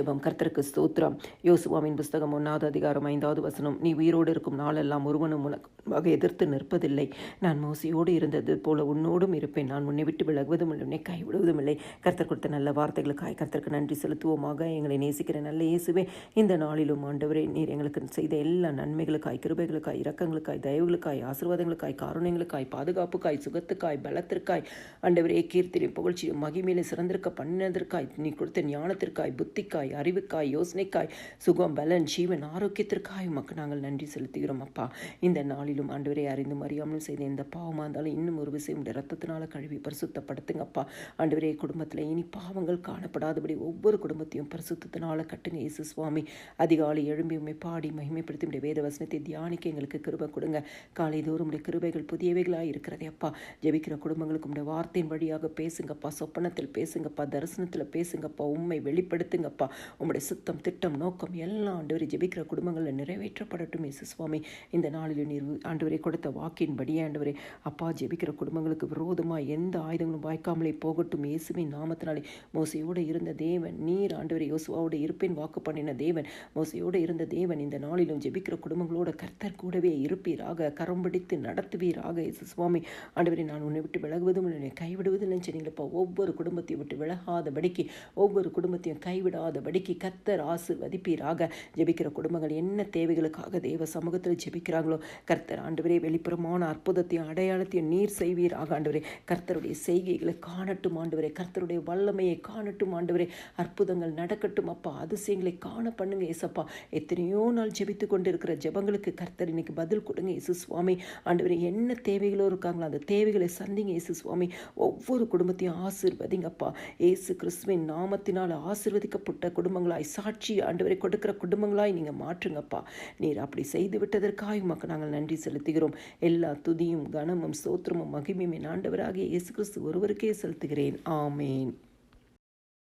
ஜபம் கர்த்தருக்கு ஸ்தோத்திரம். யோசுவாவின் புஸ்தகம் ஒன்றாவது அதிகாரம் ஐந்தாவது வசனம். நீ உயிரோடு இருக்கும் நாளெல்லாம் ஒருவனும் உனக்கு எதிர்த்து நிற்பதில்லை. நான் மோசியோடு இருந்தது போல உன்னோடும் இருப்பேன். நான் உன்னை விட்டு விலகுவதும் இல்லை. உன்னை கைவிடுவதும் இல்லை. கர்த்தர் கொடுத்த நல்ல வார்த்தைகளுக்காய் கர்த்தருக்கு நன்றி செலுத்துவோமாக. எங்களை நேசிக்கிற நல்ல இயேசுவே இந்த நாளிலும் ஆண்டவரே நீர் எங்களுக்கு செய்த எல்லா நன்மைகளுக்காய் கிருபைகளுக்காய் இரக்கங்களுக்காய் தயவுகளுக்காய் ஆசீர்வாதங்களுக்காய் காரணங்களுக்காய் பாதுகாப்புக்காய் சுகத்துக்காய் பலத்திற்காய். ஆண்டவரே கீர்த்தியும் புகழ்ச்சியும் மகிமையிலே சிறந்திருக்க பண்ணினதற்காய் நீ கொடுத்த ஞானத்திற்காய் புத்திக்காய் அறிவுக்காய் யோசனைக்காய் சுகம் பலன் ஜீவன் ஆரோக்கியத்திற்காய் உமக்கு நாங்கள் நன்றி செலுத்துகிறோம் அப்பா. இந்த நாளிலும் ஆண்டவரை அறிந்து அறியாமலும் செய்த எந்த பாவமாக இருந்தாலும் இன்னும் ஒரு விஷயம் உடைய ரத்தத்தினால கழுவி பரிசுத்தப்படுத்துங்கப்பா ஆண்டவரே குடும்பத்தில் இனி பாவங்கள் காணப்படாதபடி ஒவ்வொரு குடும்பத்தையும் பரிசுத்தினால கட்டுங்க இயேசு சுவாமி. அதிகாலை எழும்பி உண்மை பாடி மகிமைப்படுத்தி உடைய வேத வசனத்தை தியானிக்க எங்களுக்கு கிருபை கொடுங்க. காலை தோறும் உடைய கிருபைகள் புதியவைகளாக இருக்கிறதே அப்பா. ஜெபிக்கிற குடும்பங்களுக்கு உடைய வார்த்தையின் வழியாக பேசுங்கப்பா சொப்பனத்தில் பேசுங்கப்பா தரிசனத்தில் பேசுங்கப்பா உண்மை வெளிப்படுத்துங்கப்பா உங்களுடைய சுத்தம் திட்டம் நோக்கம் எல்லாம் ஆண்டவரை ஜெபிக்கிற குடும்பங்களில் நிறைவேற்றப்படட்டும் இயேசு சுவாமி. இந்த நாளில் நீர் ஆண்டவரை கொடுத்த வாக்கின்படியே ஆண்டவரே அப்பா ஜெபிக்கிற குடும்பங்களுக்கு விரோதமாக எந்த ஆயுதங்களும் வாய்க்காமலே போகட்டும் இயேசுவின் நாமத்தினாலே. மோசையோடு இருந்த தேவன் நீர் ஆண்டவரை யோசுவாவோடு இருப்பேன் வாக்கு பண்ணின தேவன் மோசையோடு இருந்த தேவன் இந்த நாளிலும் ஜெபிக்கிற குடும்பங்களோட கர்த்தர் கூடவே இருப்பீராக கரம் பிடித்து நடத்துவீராக இயேசு சுவாமி. ஆண்டவரை நான் உன்னை விட்டு விலகுவதும் இல்லை, உன்னை கைவிடுவதில்லைன்னு சொன்னீங்களப்பா ஒவ்வொரு குடும்பத்தையும் விட்டு விலகாதபடிக்கு ஒவ்வொரு குடும்பத்தையும் கைவிடாத கைவிடாதபடிக்கு கர்த்தர் ஆசிர்வதிப்பீராக. ஜெபிக்கிற குடும்பங்கள் என்ன தேவைகளுக்காக தேவ சமூகத்தில் ஜெபிக்கிறாங்களோ கர்த்தர் ஆண்டவரே வெளிப்புறமான அற்புதத்தையும் அடையாளத்தையும் நீர் செய்வீராக ஆண்டவரே. கர்த்தருடைய செய்கைகளை காணட்டும் ஆண்டவரே. கர்த்தருடைய வல்லமையை காணட்டும் ஆண்டவரே. அற்புதங்கள் நடக்கட்டும் அப்பா. அதிசயங்களை காண பண்ணுங்க ஏசப்பா. எத்தனையோ நாள் ஜெபித்து கொண்டிருக்கிற ஜெபங்களுக்கு கர்த்தர் இன்னைக்கு பதில் கொடுங்க இயேசு சுவாமி ஆண்டவரே என்ன தேவைகளோ இருக்காங்களோ அந்த தேவைகளை சந்திங்க இயேசு சுவாமி ஒவ்வொரு குடும்பத்தையும் ஆசிர்வதிங்கப்பா இயேசு கிறிஸ்துவின் நாமத்தினால் ஆசிர்வதிக்கப்பட்ட குடும்பங்களாய் சாட்சி ஆண்டவரை கொடுக்கிற குடும்பங்களாய் நீங்கள் மாற்றுங்கப்பா. நீர் அப்படி செய்து விட்டதற்காக உமக்கு நாங்கள் நன்றி செலுத்துகிறோம். எல்லா துதியும் கனமும் சோத்திரமும் மகிமையும் ஆண்டவராகிய இயேசு கிறிஸ்து ஒருவருக்கே செலுத்துகிறேன். ஆமேன்.